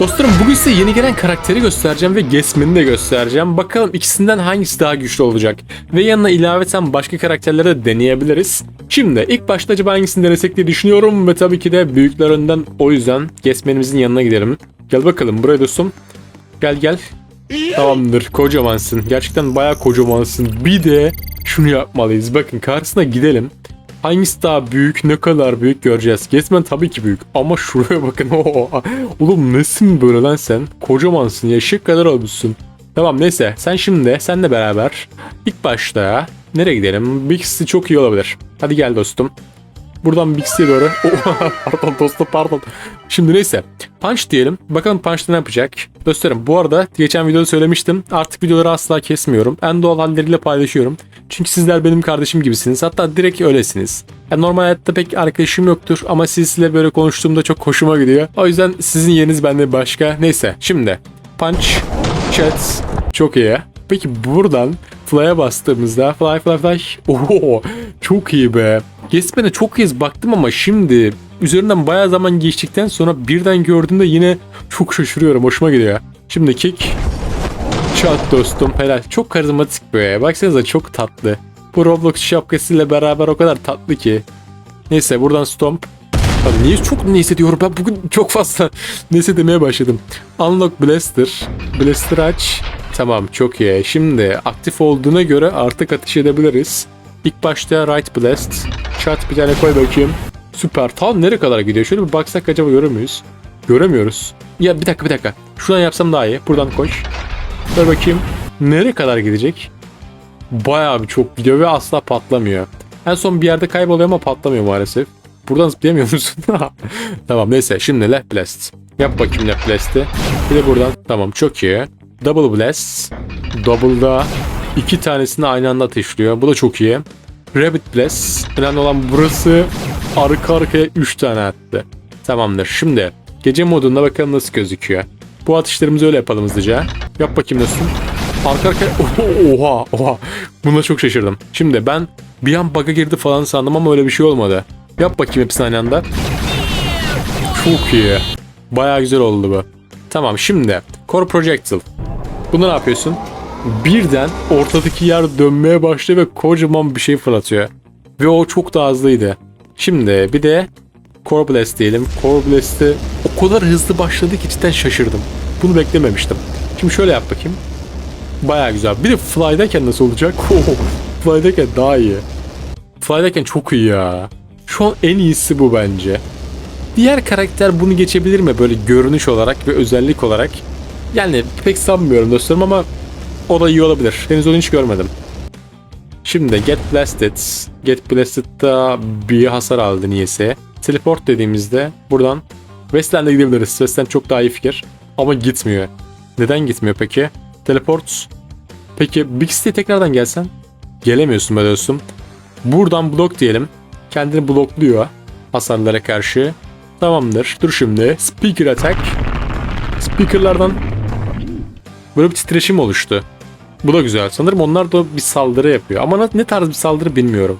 Dostlarım bugün size yeni gelen karakteri göstereceğim ve Gesmin'i de göstereceğim. Bakalım ikisinden hangisi daha güçlü olacak. Ve yanına ilaveten başka karakterleri de deneyebiliriz. Şimdi ilk başta acaba hangisini denesek diye düşünüyorum ve tabii ki de büyüklerinden o yüzden Gesmin'imizin yanına gidelim. Gel bakalım buraya dostum. Gel gel. Tamamdır kocamansın. Gerçekten bayağı kocamansın. Bir de şunu yapmalıyız. Bakın karşısına gidelim. Hangisi daha büyük, ne kadar büyük göreceğiz. Gesmen tabii ki büyük ama şuraya bakın. Oğlum nesin böyle lan sen? Kocamansın, yaşık kadar olmuşsun. Tamam neyse sen şimdi senle beraber ilk başta nereye gidelim? Bixi çok iyi olabilir. Hadi gel dostum. Buradan Bixi'ye doğru. Pardon dostum pardon. Şimdi neyse. Punch diyelim. Bakalım Punch'ta ne yapacak? Dostlarım bu arada geçen videoda söylemiştim. Artık videoları asla kesmiyorum. En doğal halleriyle paylaşıyorum. Çünkü sizler benim kardeşim gibisiniz. Hatta direkt öylesiniz. Yani normal hayatta pek arkadaşım yoktur ama sizle böyle konuştuğumda çok hoşuma gidiyor. O yüzden sizin yeriniz bende başka. Neyse şimdi Punch, Chat çok iyi. Peki buradan Fly'a bastığımızda Fly Fly Fly Oho çok iyi be. Gespen'e çok kez baktım ama şimdi üzerinden bayağı zaman geçtikten sonra birden gördüğümde yine çok şaşırıyorum. Hoşuma gidiyor. Şimdi kick. Çat dostum helal. Çok karizmatik be. Baksanıza çok tatlı. Bu Roblox şapkasıyla beraber o kadar tatlı ki. Neyse buradan stomp. Abi niye çok neyse diyorum ben bugün çok fazla neyse demeye başladım. Unlock Blaster. Blaster aç. Tamam çok iyi. Şimdi aktif olduğuna göre artık atış edebiliriz. İlk başta Right Blast. Shot bir tane koy bakayım. Süper. Tam nereye kadar gidiyor? Şöyle bir baksak acaba görür müyüz? Göremiyoruz. Ya bir dakika bir dakika. Şuradan yapsam daha iyi. Buradan koş. Ver bakayım. Nereye kadar gidecek? Bayağı bir çok gidiyor ve asla patlamıyor. En son bir yerde kayboluyor ama patlamıyor maalesef. Buradan zıplayamıyor musun? tamam neyse şimdi Left Blast. Yap bakayım Left Blast'i. Bir de buradan. Tamam çok iyi. Double Blast. Double'da iki tanesini aynı anda ateşliyor. Bu da çok iyi. Rabbit Blast. Önemli olan burası arka arkaya 3 tane attı. Tamamdır. Şimdi gece modunda bakalım nasıl gözüküyor. Bu atışlarımızı öyle yapalım hızlıca. Yap bakayım nasıl. Arka arkaya... Oha oha. Buna çok şaşırdım. Şimdi ben bir an bug'a girdi falan sandım ama öyle bir şey olmadı. Yap bakayım hepsini aynı anda. Çok iyi. Bayağı güzel oldu bu. Tamam şimdi Core Projectile. Bunda ne yapıyorsun? Birden ortadaki yer dönmeye başlıyor ve kocaman bir şey fırlatıyor. Ve o çok da hızlıydı. Şimdi bir de Core Blast diyelim. Core Blast'ı o kadar hızlı başladı ki cidden şaşırdım. Bunu beklememiştim. Şimdi şöyle yap bakayım. Baya güzel. Bir de Fly'dayken nasıl olacak? Fly'dayken daha iyi. Fly'dayken çok iyi ya. Şu an en iyisi bu bence. Diğer karakter bunu geçebilir mi böyle görünüş olarak ve özellik olarak? Yani pek sanmıyorum dostlarım ama o da iyi olabilir. Henüz onu hiç görmedim. Şimdi Get Blasted. Get Blasted'da bir hasar aldı niyeyse. Teleport dediğimizde buradan Westland'e gidebiliriz. Westland çok daha iyi fikir. Ama gitmiyor. Neden gitmiyor peki? Teleport. Peki Big City'ye tekrardan gelsen? Gelemiyorsun be dostum. Buradan blok diyelim. Kendini blokluyor hasarlara karşı. Tamamdır. Dur şimdi. Speaker attack. Speakerlardan böyle bir titreşim oluştu. Bu da güzel. Sanırım onlar da bir saldırı yapıyor. Ama ne- tarz bir saldırı bilmiyorum.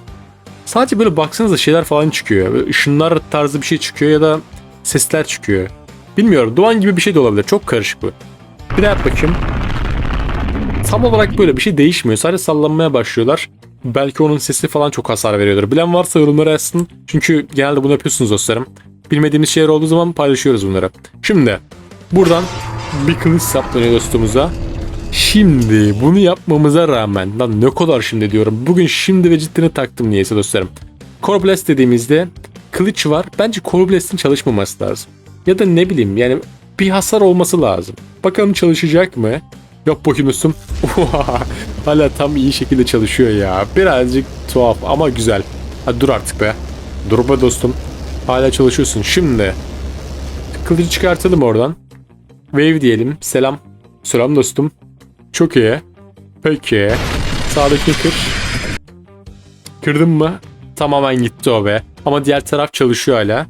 Sadece böyle baksanıza şeyler falan çıkıyor. Böyle ışınlar tarzı bir şey çıkıyor ya da sesler çıkıyor. Bilmiyorum. Duman gibi bir şey de olabilir. Çok karışık bu. Bir daha bakayım. Tam olarak böyle bir şey değişmiyor. Sadece sallanmaya başlıyorlar. Belki onun sesi falan çok hasar veriyordur. Bilen varsa yorumlara yazsın. Çünkü genelde bunu yapıyorsunuz dostlarım. Bilmediğimiz şeyler olduğu zaman paylaşıyoruz bunları. Şimdi buradan bir kılıç saplanıyor dostumuza. Şimdi bunu yapmamıza rağmen lan ne kadar şimdi diyorum. Bugün şimdi ve ciddini taktım niyeyse dostlarım. Core Blast dediğimizde kılıç var. Bence Core Blast'in çalışmaması lazım. Ya da ne bileyim yani bir hasar olması lazım. Bakalım çalışacak mı? Yok dostum. Hala tam iyi şekilde çalışıyor ya. Birazcık tuhaf ama güzel. Hadi dur artık be. Dur be dostum. Hala çalışıyorsun. Şimdi kılıcı çıkartalım oradan. Wave diyelim. Selam. Selam dostum. Çok iyi. Peki. Sağdaki kır. Kırdın mı? Tamamen gitti o be. Ama diğer taraf çalışıyor hala.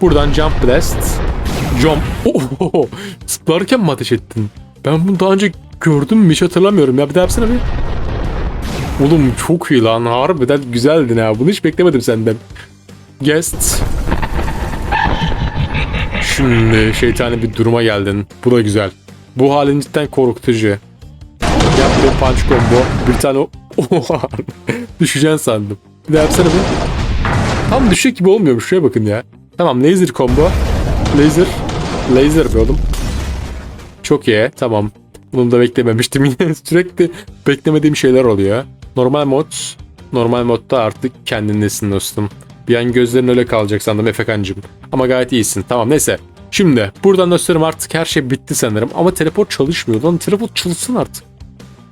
Buradan jump blast. Jump. Oho. Zıplarken mi ateş ettin? Ben bunu daha önce gördüm mü hiç hatırlamıyorum ya. Bir daha yapsana bir. Oğlum çok iyi lan. Harbiden güzeldin ha. Bunu hiç beklemedim senden. Guest. Şimdi şeytani bir duruma geldin. Bu da güzel. Bu halin cidden korkutucu. Yap bir punch combo. Bir tane Oha. Düşeceksin sandım. Bir daha yapsana bir. Tam düşecek gibi olmuyormuş. Şuraya bakın ya. Tamam laser combo. Laser. Laser be oğlum. Çok iyi. Tamam. Bunu da beklememiştim. Sürekli beklemediğim şeyler oluyor. Normal mod. Normal modda artık kendindesin dostum. Bir an gözlerin öyle kalacak sandım Efekancım. Ama gayet iyisin. Tamam neyse. Şimdi buradan dostlarım artık her şey bitti sanırım. Ama teleport çalışmıyor. Lan teleport çalışsın artık.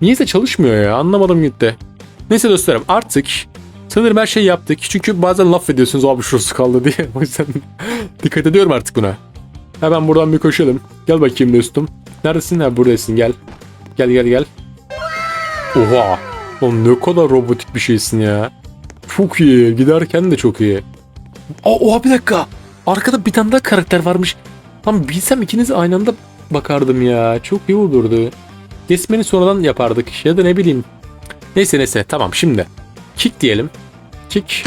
Niyeyse çalışmıyor ya. Anlamadım gitti. Neyse dostlarım artık sanırım her şeyi yaptık. Çünkü bazen laf ediyorsunuz abi şurası kaldı diye. O yüzden dikkat ediyorum artık buna. Hemen buradan bir koşalım. Gel bakayım dostum. Neredesin? Ha buradasın gel. Gel gel gel. Oha. Oğlum ne kadar robotik bir şeysin ya. Çok iyi. Giderken de çok iyi. Aa, oha bir dakika. Arkada bir tane daha karakter varmış. Lan bilsem ikiniz aynı anda bakardım ya. Çok iyi olurdu. Resmeni sonradan yapardık. Ya da ne bileyim. Neyse neyse tamam şimdi. Kick diyelim. Kick.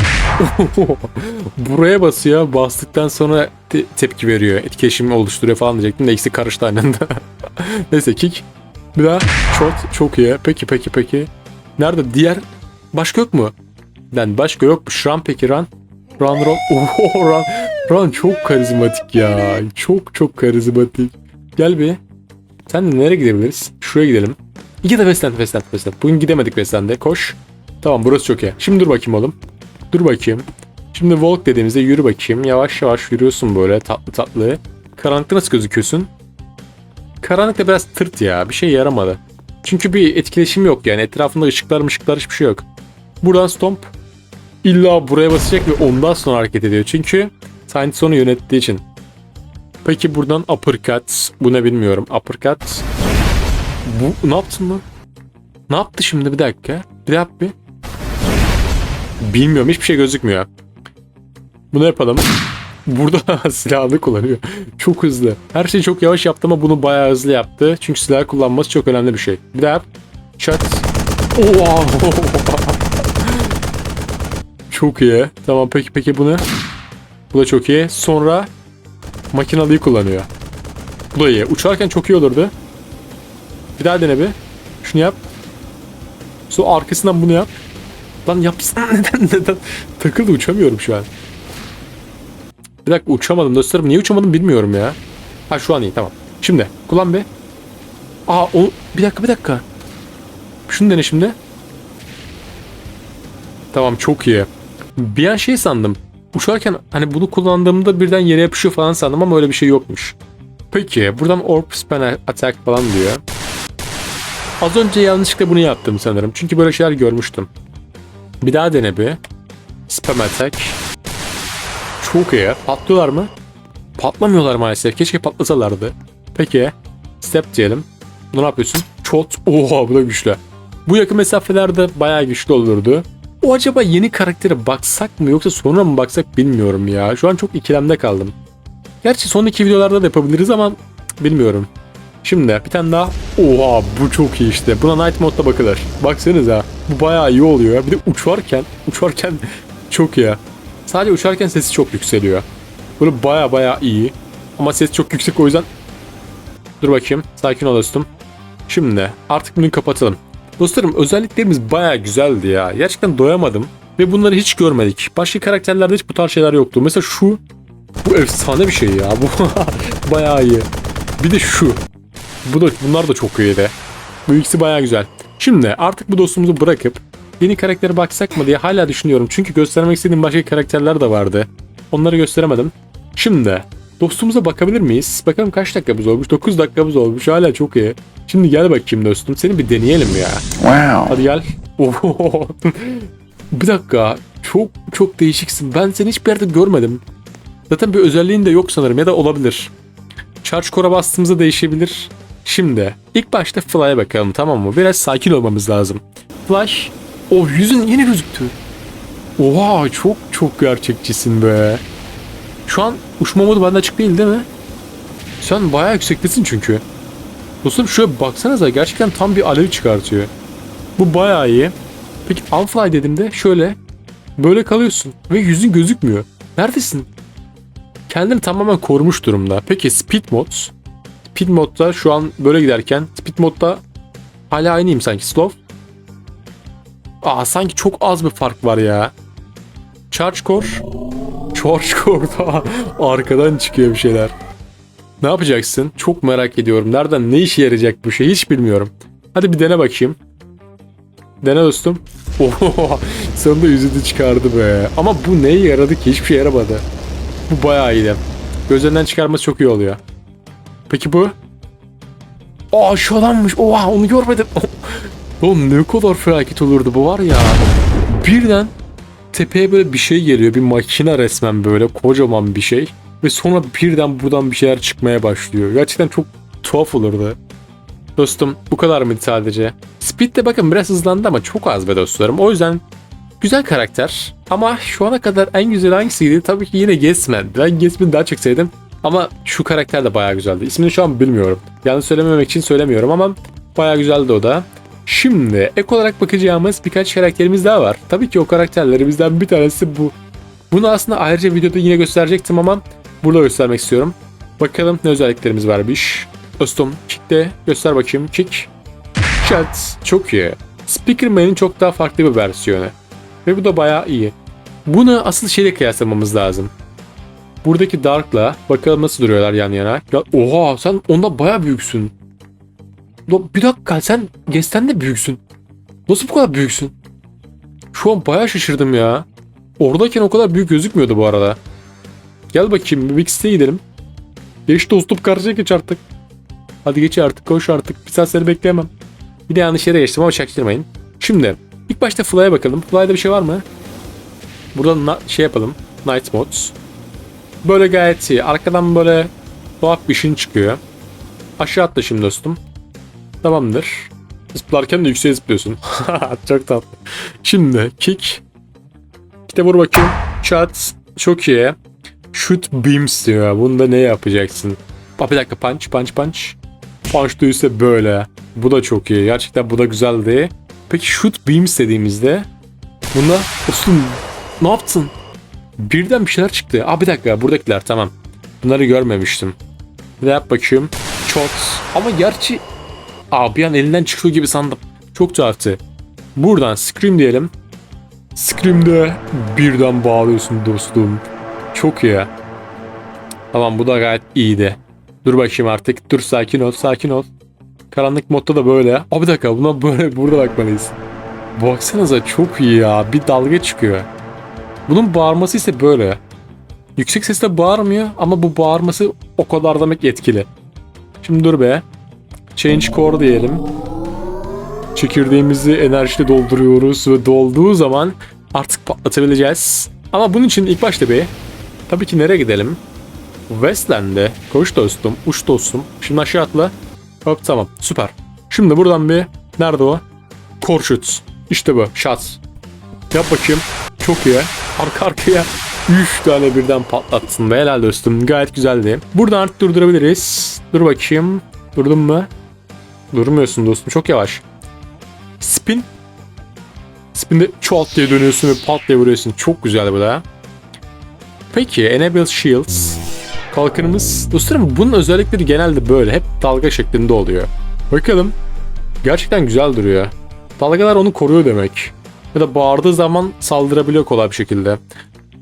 Buraya basıyor. Bastıktan sonra te- tepki veriyor. Etkileşimi oluşturuyor falan diyecektim de ikisi karıştı aynı anda. neyse kick. Bir daha shot. Çok iyi. Peki peki peki. Nerede? Diğer başka yok mu? Ben başka yok. Run peki run. Run run. Oho run. Run çok karizmatik ya. Çok çok karizmatik. Gel bir. Sen de nereye gidebiliriz? Şuraya gidelim. İki de Westland, Westland, Westland. Bugün gidemedik Westland'e. Koş. Tamam burası çok iyi. Şimdi dur bakayım oğlum. Dur bakayım. Şimdi walk dediğimizde yürü bakayım. Yavaş yavaş yürüyorsun böyle tatlı tatlı. Karanlıkta nasıl gözüküyorsun? Karanlıkta biraz tırt ya. Bir şey yaramadı. Çünkü bir etkileşim yok yani. Etrafında ışıklar mışıklar hiçbir şey yok. Buradan stomp. İlla buraya basacak ve ondan sonra hareket ediyor. Çünkü Scientist onu yönettiği için. Peki buradan uppercut. Bu ne bilmiyorum. Uppercut. Bu ne yaptın lan? Ne yaptı şimdi bir dakika? Bir yap bir. Bilmiyorum hiçbir şey gözükmüyor. Bunu yapalım. Burada silahını kullanıyor. Çok hızlı. Her şeyi çok yavaş yaptı ama bunu bayağı hızlı yaptı. Çünkü silah kullanması çok önemli bir şey. Bir daha yap. Shot. Oha. çok iyi. Tamam peki peki bunu. Bu da çok iyi. Sonra makinalıyı kullanıyor. Bu da iyi. Uçarken çok iyi olurdu. Bir daha dene bir. Şunu yap. Sonra arkasından bunu yap. Lan yapsana neden neden? Takıldı uçamıyorum şu an. Bir dakika uçamadım dostlarım. Niye uçamadım bilmiyorum ya. Ha şu an iyi tamam. Şimdi kullan bir. Aa o bir dakika bir dakika. Şunu dene şimdi. Tamam çok iyi. Bir an şey sandım. Uçarken hani bunu kullandığımda birden yere yapışıyor falan sandım ama öyle bir şey yokmuş. Peki buradan Orb Span Attack falan diyor. Az önce yanlışlıkla bunu yaptım sanırım. Çünkü böyle şeyler görmüştüm. Bir daha dene bir. Spam Attack. Çok iyi. Patlıyorlar mı? Patlamıyorlar maalesef. Keşke patlasalardı. Peki. Step diyelim. Bunu ne yapıyorsun? Çot. Oha bu da güçlü. Bu yakın mesafelerde bayağı güçlü olurdu. O acaba yeni karaktere baksak mı yoksa sonra mı baksak bilmiyorum ya. Şu an çok ikilemde kaldım. Gerçi son iki videolarda da yapabiliriz ama bilmiyorum. Şimdi bir tane daha. Oha bu çok iyi işte. Buna night modda bakılır. Baksanıza. Bu bayağı iyi oluyor. Bir de uçarken, uçarken çok iyi. Sadece uçarken sesi çok yükseliyor. Böyle baya baya iyi. Ama ses çok yüksek o yüzden... Dur bakayım. Sakin ol dostum. Şimdi artık bunu kapatalım. Dostlarım özelliklerimiz baya güzeldi ya. Gerçekten doyamadım. Ve bunları hiç görmedik. Başka karakterlerde hiç bu tarz şeyler yoktu. Mesela şu. Bu efsane bir şey ya. Bu baya iyi. Bir de şu. Bu da bunlar da çok iyiydi. Bu ikisi baya güzel. Şimdi artık bu dostumuzu bırakıp yeni karaktere baksak mı diye hala düşünüyorum. Çünkü göstermek istediğim başka karakterler de vardı. Onları gösteremedim. Şimdi dostumuza bakabilir miyiz? Bakalım kaç dakikamız olmuş? 9 dakikamız olmuş. Hala çok iyi. Şimdi gel bakayım dostum. Seni bir deneyelim ya. Wow. Hadi gel. Oho. bir dakika. Çok çok değişiksin. Ben seni hiçbir yerde görmedim. Zaten bir özelliğin de yok sanırım ya da olabilir. Charge Core'a bastığımızda değişebilir. Şimdi ilk başta Fly'a bakalım tamam mı? Biraz sakin olmamız lazım. Flash. O yüzün yeni gözüktü. Oha çok çok gerçekçisin be. Şu an uçma modu bende açık değil değil mi? Sen bayağı yüksektesin çünkü. Dostum şöyle baksanıza gerçekten tam bir alev çıkartıyor. Bu bayağı iyi. Peki unfly dediğimde şöyle böyle kalıyorsun ve yüzün gözükmüyor. Neredesin? kendini tamamen korumuş durumda. Peki Speed Mod? Speed Mod'da şu an böyle giderken Speed Mod'da hala aynıyım sanki Slow. Aa sanki çok az bir fark var ya. Charge Core. Charge Core'da arkadan çıkıyor bir şeyler. Ne yapacaksın? Çok merak ediyorum. Nereden ne işe yarayacak bu şey hiç bilmiyorum. Hadi bir dene bakayım. Dene dostum. Oho, sonunda yüzünü çıkardı be. Ama bu neye yaradı ki? Hiçbir şey yaramadı. Bu bayağı iyiydi. Gözlerinden çıkarması çok iyi oluyor. Peki bu? Aa şu adammış. Oha onu görmedim. Oğlum ne kadar felaket olurdu bu var ya. Birden tepeye böyle bir şey geliyor. Bir makine resmen böyle kocaman bir şey. Ve sonra birden buradan bir şeyler çıkmaya başlıyor. Gerçekten çok tuhaf olurdu. Dostum bu kadar mıydı sadece? Speed de bakın biraz hızlandı ama çok az be dostlarım. O yüzden güzel karakter. Ama şu ana kadar en güzel hangisiydi? Tabii ki yine Gasman. Ben Gasman'ı daha çok sevdim. Ama şu karakter de bayağı güzeldi. İsmini şu an bilmiyorum. Yanlış söylememek için söylemiyorum ama bayağı güzeldi o da. Şimdi ek olarak bakacağımız birkaç karakterimiz daha var. Tabii ki o karakterlerimizden bir tanesi bu. Bunu aslında ayrıca videoda yine gösterecektim ama burada göstermek istiyorum. Bakalım ne özelliklerimiz varmış. Dostum Kick'te göster bakayım. Kick. Chat. Çok iyi. Speakerman'in çok daha farklı bir versiyonu. Ve bu da bayağı iyi. Bunu asıl şeyle kıyaslamamız lazım. Buradaki Dark'la bakalım nasıl duruyorlar yan yana. Ya, oha sen onda bayağı büyüksün. Bir dakika sen Gest'ten de büyüksün. Nasıl bu kadar büyüksün? Şu an bayağı şaşırdım ya. Oradayken o kadar büyük gözükmüyordu bu arada. Gel bakayım Mix'te gidelim. Geç dostum karşıya geç artık. Hadi geç artık koş artık. Bir saat seni bekleyemem. Bir de yanlış yere geçtim ama çaktırmayın. Şimdi ilk başta Fly'a bakalım. Fly'da bir şey var mı? Burada şey yapalım. Night Mods. Böyle gayet iyi. Arkadan böyle tuhaf bir şey çıkıyor. Aşağı atla şimdi dostum. Tamamdır. Zıplarken de yükseğe zıplıyorsun. Çok tatlı. Şimdi kick. İşte vur bakayım. Shot. Çok iyi. Shoot beams diyor. Bunda ne yapacaksın? Bak bir dakika punch punch punch. Punch değilse böyle. Bu da çok iyi. Gerçekten bu da güzeldi. Peki shoot beams dediğimizde bunda dostum ne yaptın? Birden bir şeyler çıktı. Aa bir dakika buradakiler tamam. Bunları görmemiştim. Bir de yap bakayım. Shot. Ama gerçi Aa bir an elinden çıkıyor gibi sandım. Çok tuhaftı. Buradan scream diyelim. Scream'de birden bağırıyorsun dostum. Çok iyi. Tamam bu da gayet iyiydi. Dur bakayım artık. Dur sakin ol sakin ol. Karanlık modda da böyle. Aa bir dakika buna böyle burada bakmalıyız. Baksanıza çok iyi ya. Bir dalga çıkıyor. Bunun bağırması ise böyle. Yüksek sesle bağırmıyor ama bu bağırması o kadar demek etkili. Şimdi dur be. Change core diyelim. Çekirdeğimizi enerjiyle dolduruyoruz ve dolduğu zaman artık patlatabileceğiz. Ama bunun için ilk başta bir tabii ki nereye gidelim? Westland'e. Koş dostum, uç dostum. Şimdi aşağı atla. Hop tamam süper. Şimdi buradan bir nerede o? Shoot. İşte bu. Shot. Yap bakayım. Çok iyi. Arka arkaya 3 tane birden patlattın be helal dostum. Gayet güzeldi. Buradan artık durdurabiliriz. Dur bakayım. Durdun mu? Durmuyorsun dostum. Çok yavaş. Spin. Spin'de çat diye dönüyorsun ve pat diye vuruyorsun. Çok güzel bu da. Peki Enable Shields. Kalkanımız. Dostlarım bunun özellikleri genelde böyle. Hep dalga şeklinde oluyor. Bakalım. Gerçekten güzel duruyor. Dalgalar onu koruyor demek. Ya da bağırdığı zaman saldırabiliyor kolay bir şekilde.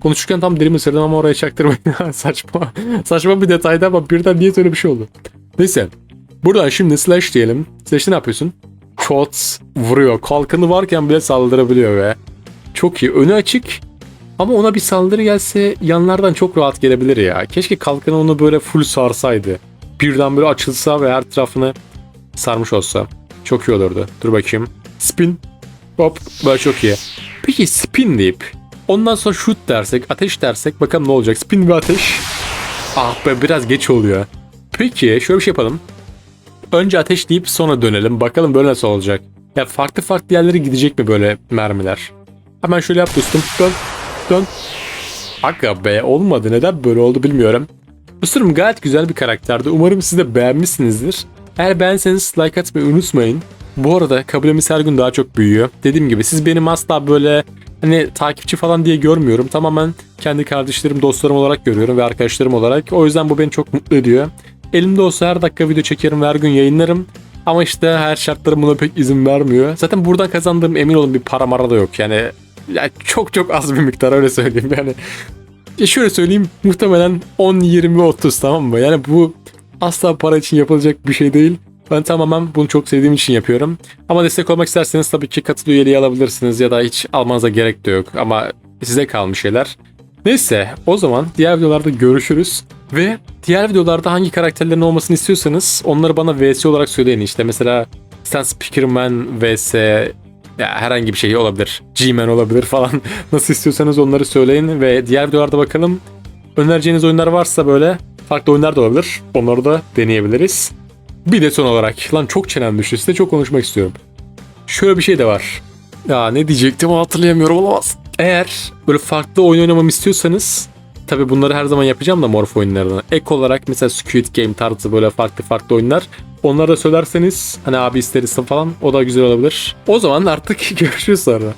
Konuşurken tam dilimi ısırdım ama oraya çaktırmayın. saçma. Saçma bir detaydı ama birden niye öyle bir şey oldu. Neyse. Buradan şimdi slash diyelim. Slash'te ne yapıyorsun? Shots vuruyor. Kalkanı varken bile saldırabiliyor ve çok iyi. Önü açık ama ona bir saldırı gelse yanlardan çok rahat gelebilir ya. Keşke kalkanı onu böyle full sarsaydı. Birden böyle açılsa ve her tarafını sarmış olsa. Çok iyi olurdu. Dur bakayım. Spin. Hop. Böyle çok iyi. Peki spin deyip ondan sonra shoot dersek, ateş dersek bakalım ne olacak. Spin ve ateş. Ah be biraz geç oluyor. Peki şöyle bir şey yapalım. Önce ateş deyip sonra dönelim. Bakalım böyle nasıl olacak. Ya farklı farklı yerlere gidecek mi böyle mermiler? Hemen şöyle yap dostum. Dön. Dön. Aga be olmadı. Neden böyle oldu bilmiyorum. Dostlarım gayet güzel bir karakterdi. Umarım siz de beğenmişsinizdir. Eğer beğenseniz like atmayı unutmayın. Bu arada kabulemiz her gün daha çok büyüyor. Dediğim gibi siz benim asla böyle hani takipçi falan diye görmüyorum. Tamamen kendi kardeşlerim, dostlarım olarak görüyorum ve arkadaşlarım olarak. O yüzden bu beni çok mutlu ediyor. Elimde olsa her dakika video çekerim ve her gün yayınlarım. Ama işte her şartlarım buna pek izin vermiyor. Zaten buradan kazandığım emin olun bir para mara da yok. Yani ya çok çok az bir miktar öyle söyleyeyim. Yani ya şöyle söyleyeyim muhtemelen 10, 20, 30 tamam mı? Yani bu asla para için yapılacak bir şey değil. Ben tamamen bunu çok sevdiğim için yapıyorum. Ama destek olmak isterseniz tabii ki katıl üyeliği alabilirsiniz ya da hiç almanıza gerek de yok. Ama size kalmış şeyler. Neyse o zaman diğer videolarda görüşürüz. Ve diğer videolarda hangi karakterlerin olmasını istiyorsanız onları bana VS olarak söyleyin. İşte mesela Stan Speakerman vs ya herhangi bir şey olabilir. G-Man olabilir falan. Nasıl istiyorsanız onları söyleyin ve diğer videolarda bakalım. Önereceğiniz oyunlar varsa böyle farklı oyunlar da olabilir. Onları da deneyebiliriz. Bir de son olarak lan çok çenem düştü size çok konuşmak istiyorum. Şöyle bir şey de var. Ya ne diyecektim hatırlayamıyorum olamaz. Eğer böyle farklı oyun oynamamı istiyorsanız Tabi bunları her zaman yapacağım da Morph oyunlarını. Ek olarak mesela Squid Game tarzı böyle farklı farklı oyunlar. Onları da söylerseniz hani abi isteriz falan o da güzel olabilir. O zaman artık görüşürüz sonra.